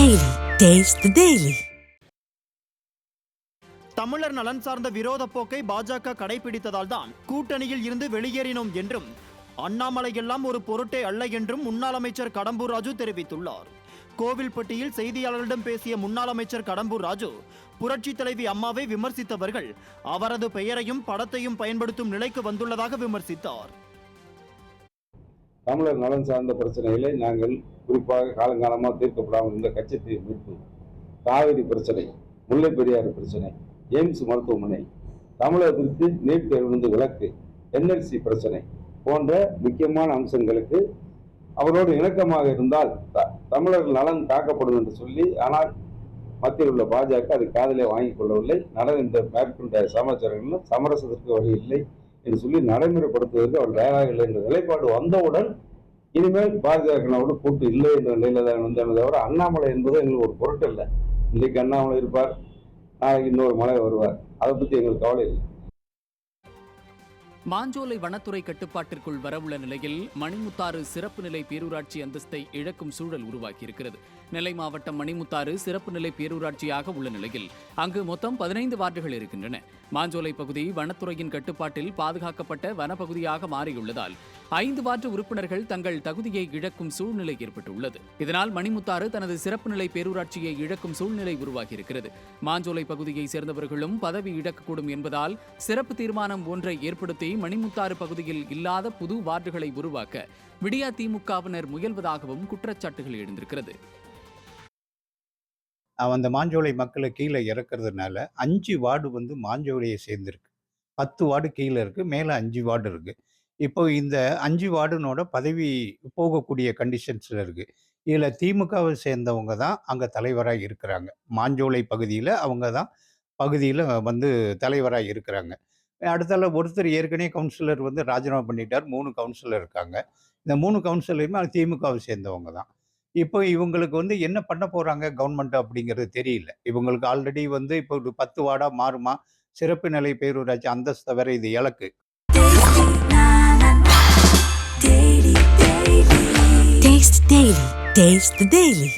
Taste the Daily. தமிழர் நலன் சார்ந்த விரோத போக்கை பாஜக கடைபிடித்ததால் தான் கூட்டணியில் இருந்து வெளியேறினோம் என்றும் அண்ணாமலை எல்லாம் ஒரு பொருட்டே அல்ல என்றும் முன்னாள் அமைச்சர் கடம்பூர் ராஜு தெரிவித்துள்ளார். கோவில்பட்டியில் செய்தியாளர்களிடம் பேசிய முன்னாள் அமைச்சர் கடம்பூர் ராஜு புரட்சி தலைவி அம்மாவை விமர்சித்தவர்கள் அவரது பெயரையும் படத்தையும் பயன்படுத்தும் நிலைக்கு வந்துள்ளதாக விமர்சித்தார். தமிழர் நலன் சார்ந்த பிரச்சனைகளை நாங்கள் குறிப்பாக காலங்காலமாக தீர்க்கப்படாமல் இருந்த கச்சத்தீவு மீட்பு காவிரி பிரச்சனை முல்லை பெரியாறு பிரச்சனை எய்ம்ஸ் மருத்துவமனை தமிழகத்திற்கு நீட் தேர்விலிருந்து விலக்கு என்எல்சி பிரச்சனை போன்ற முக்கியமான அம்சங்களுக்கு அவரோடு இணக்கமாக இருந்தால் த- தமிழர் நலன் காக்கப்படும் என்று சொல்லி ஆனால் மத்தியில் உள்ள பாஜக அது காதலே வாங்கிக் கொள்ளவில்லை. நட இந்த மேற்கொண்ட சமாச்சாரங்களும் சமரசத்திற்கு வழி இல்லை என்று சொல்லி நடைமுறைப்படுத்துவதற்கு அவர் தயாராக இல்லை என்ற நிலைப்பாடு வந்தவுடன் இனிமேல் பாஜகவோடு கூட்டு இல்லை என்ற நிலையில தான் வந்தானே தவிர அண்ணாமலை என்பது எங்களுக்கு ஒரு பொருட்டல்ல இன்றைக்கு அண்ணாமலை இருப்பார் நாளைக்கு இன்னொரு மலை வருவார். அதை பற்றி எங்களுக்கு கவலை இல்லை. மாஞ்சோலை வனத்துறை கட்டுப்பாட்டிற்குள் வரவுள்ள நிலையில் மணிமுத்தாறு சிறப்பு நிலை பேரூராட்சி அந்தஸ்தை இழக்கும் சூழல் உருவாகியிருக்கிறது. நெல்லை மாவட்டம் மணிமுத்தாறு சிறப்பு நிலை பேரூராட்சியாக உள்ள நிலையில் அங்கு மொத்தம் பதினைந்து வார்டுகள் இருக்கின்றன. மாஞ்சோலை பகுதி வனத்துறையின் கட்டுப்பாட்டில் பாதுகாக்கப்பட்ட வனப்பகுதியாக மாறியுள்ளதால் ஐந்து வார்டு உறுப்பினர்கள் தங்கள் தகுதியை இழக்கும் சூழ்நிலை ஏற்பட்டுள்ளது. இதனால் மணிமுத்தாறு தனது சிறப்பு நிலை பேரூராட்சியை இழக்கும் சூழ்நிலை உருவாகியிருக்கிறது. மாஞ்சோலை பகுதியை சேர்ந்தவர்களும் பதவி இழக்கக்கூடும் என்பதால் சிறப்பு தீர்மானம் ஒன்றை ஏற்படுத்தி மணிமுத்தாறு பகுதியில் இல்லாத புது வார்டுகளை உருவாக்க விடியா திமுகவினர் முயல்வதாகவும் குற்றச்சாட்டுகள் எழுந்திருக்கிறது. அந்த மாஞ்சோலை மக்களை கீழே இறக்குறதுனால அஞ்சு வார்டு வந்து மாஞ்சோலையை சேர்ந்துருக்கு. பத்து வார்டு கீழே இருக்கு மேலே அஞ்சு வார்டு இருக்கு. இப்போ இந்த அஞ்சு வார்டுனோட பதவி போகக்கூடிய கண்டிஷன்ஸில் இருக்கு. இதில் திமுகவை சேர்ந்தவங்க தான் அங்கே தலைவராக இருக்கிறாங்க. மாஞ்சோலை பகுதியில் அவங்க தான் பகுதியில் வந்து தலைவராக இருக்கிறாங்க. அடுத்தால ஒருத்தர் ஏற்கனவே கவுன்சிலர் வந்து ராஜினாமா பண்ணிட்டார். மூணு கவுன்சிலர் இருக்காங்க. இந்த மூணு கவுன்சிலருமே திமுகவை சேர்ந்தவங்க தான். இப்போ இவங்களுக்கு வந்து என்ன பண்ண போகிறாங்க கவர்மெண்ட் அப்படிங்கிறது தெரியல. இவங்களுக்கு ஆல்ரெடி வந்து இப்போ ஒரு பத்து வார்டாக மாறுமா? சிறப்பு நிலை பேரூராட்சி அந்தஸ்தை வேற இது இலக்கு. டெய்லி